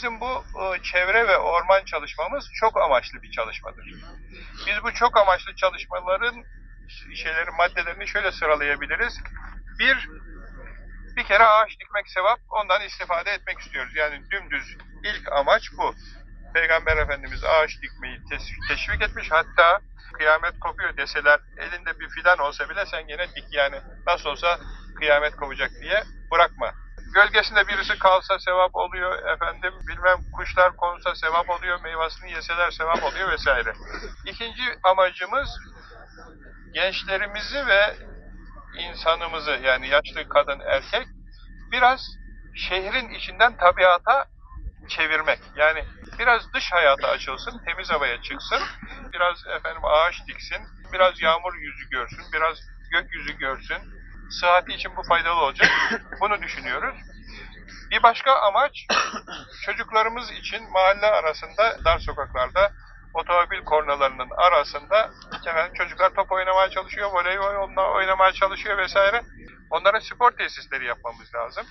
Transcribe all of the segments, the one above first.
Bizim bu e, çevre ve orman çalışmamız çok amaçlı bir çalışmadır. Biz bu çok amaçlı çalışmaların şeyleri, maddelerini şöyle sıralayabiliriz. Bir, bir kere ağaç dikmek sevap, ondan istifade etmek istiyoruz. Yani dümdüz ilk amaç bu. Peygamber Efendimiz ağaç dikmeyi teşvik etmiş. Hatta kıyamet kopuyor deseler elinde bir fidan olsa bile sen gene dik yani. Nasıl olsa kıyamet kopacak diye bırakma. Gölgesinde birisi kalsa sevap oluyor efendim. Bilmem kuşlar konsa sevap oluyor. Meyvasını yeseler sevap oluyor vesaire. İkinci amacımız gençlerimizi ve insanımızı yani yaşlı kadın erkek biraz şehrin içinden tabiata çevirmek. Yani biraz dış hayata açılsın, temiz havaya çıksın, biraz efendim ağaç diksin, biraz yağmur yüzü görsün, biraz gökyüzü görsün. Sıhhati için bu faydalı olacak. Bunu düşünüyoruz. Bir başka amaç çocuklarımız için mahalle arasında, dar sokaklarda otomobil kornalarının arasında efendim, çocuklar top oynamaya çalışıyor, voleybol oynamaya çalışıyor vesaire. Onlara spor tesisleri yapmamız lazım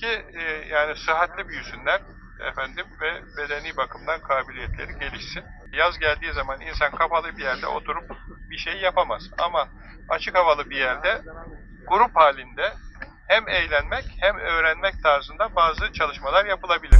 ki e, yani sıhhatli büyüsünler efendim ve bedeni bakımdan kabiliyetleri gelişsin. Yaz geldiği zaman insan kapalı bir yerde oturup bir şey yapamaz ama açık havalı bir yerde grup halinde hem eğlenmek hem öğrenmek tarzında bazı çalışmalar yapılabilir.